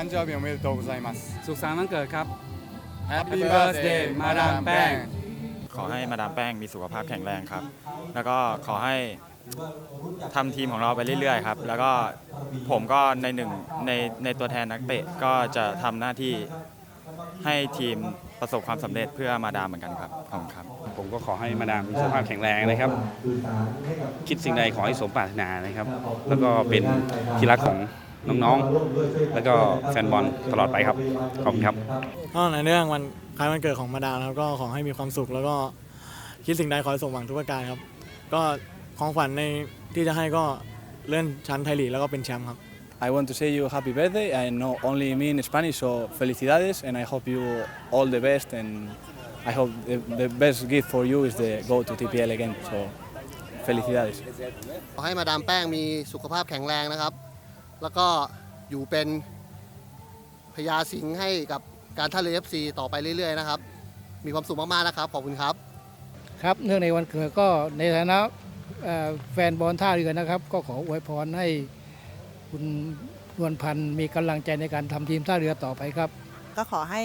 誕生日おめでとうございますสุขสันต์วันเกิดครับ Happy birthday มาดามแป้ง ขอให้มาดามแป้งมีสุขภาพแข็งแรงครับ แล้วก็ขอให้ทำทีมของเราไปเรื่อยๆครับ แล้วก็ผมก็ในหนึ่งในในตัวแทนนักเตะก็จะทำหน้าที่ให้ทีมประสบความสำเร็จเพื่อมาดามเหมือนกันครับขอบคุณครับ ผมก็ขอให้มาดามมีสุขภาพแข็งแรงนะครับ คิดสิ่งใดขอให้สมปรารถนานะครับ แล้วก็เป็นที่รักของ น้องๆ แล้วก็แฟนบอลตลอดไปครับ ขอบคุณครับก็ในเรื่องวันคล้ายวันเกิดของมาดามนะครับก็ขอให้มีความสุขแล้วก็คิดสิ่งใดขอให้สมหวังทุกประการครับ ก็ของขวัญในที่จะให้ก็เลื่อนชั้นไทยลีกแล้วก็เป็นแชมป์ครับ I want to say you happy birthday. I know only me in Spanish, so felicidades, and I hope you all the best. And I hope the, the best gift for you is the go to TPL again. So felicidades. ขอให้มาดามแป้งมีสุขภาพแข็งแรงนะครับ แล้วก็อยู่เป็นพญาสิงห์ให้กับการท่าเรือ FC ต่อไปเรื่อยๆนะครับ มีความสุขมากๆนะครับ ขอบคุณครับ ครับเนื่องในวันเกิดก็ในฐานะแฟนบอลท่าเรือนะครับ ก็ขออวยพรให้คุณนวลพันธ์มีกำลังใจในการทำทีมท่าเรือต่อไปครับ ก็ขอให้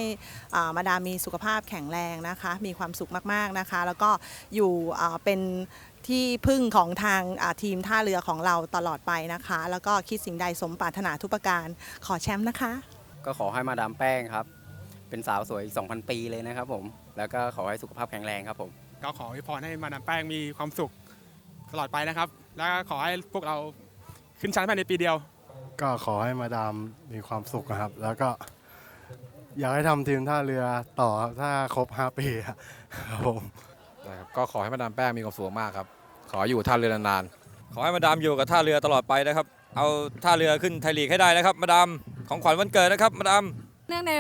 อ่ามาดามมีสุขภาพแข็งแรงนะคะ มีความสุขมากๆนะคะ แล้วก็อยู่อ่าเป็นที่พึ่งของทางอ่าทีมท่าเรือของเราตลอดไปนะคะ แล้วก็คิดสิ่งใดสมปรารถนาทุกประการ ขอแชมป์นะคะ ก็ขอให้มาดามแป้งครับ เป็นสาวสวยอีก2,000 ปีเลยนะครับผม แล้วก็ขอให้สุขภาพแข็งแรงครับผม ก็ขอให้พรให้มาดามแป้งมีความสุขตลอดไปนะครับ แล้วก็ขอให้พวกเราขึ้นชั้นภายในปีเดียว ก็ขอให้มาดามมีความสุขนะครับ แล้วก็ อยากให้ทำทีมท่าเรือต่อครับถ้าครบ 5 ปีอะครับผมก็ขอให้มาดามแป้งมีความสุขมากครับ ขออยู่ท่าเรือนานขอให้มาดามอยู่กับท่าเรือตลอดไปนะครับ เอาท่าเรือขึ้นไทยลีกให้ได้นะครับ มาดามของขวัญวันเกิดนะครับ มาดาม เนื่องใน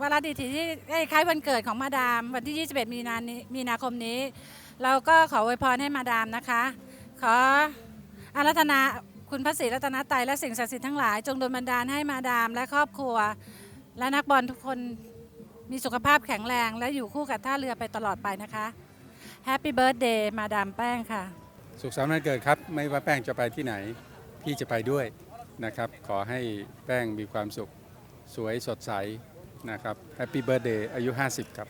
วาระดีที่คล้ายวันเกิดของมาดาม วันที่ 21 มีนานี้มีนาคมนี้ เราก็ขออวยพรให้มาดามนะคะ ขออารัธนาคุณพระศรีรัตนตรัยและสิ่งศักดิ์สิทธิ์ทั้งหลาย จงดลบันดาลให้มาดามและครอบครัว และนักบอลทุกคนมีสุขภาพแข็งแรงและอยู่คู่กับท่าเรือไปตลอดไปนะคะแฮปปี้เบิร์ดเดย์มาดามแป้งค่ะ สุขสันต์วันเกิดครับ ไม่ว่าแป้งจะไปที่ไหน พี่จะไปด้วยนะครับ ขอให้แป้งมีความสุขสวยสดใสนะครับแฮปปี้เบิร์ดเดย์อายุ 50 ครับ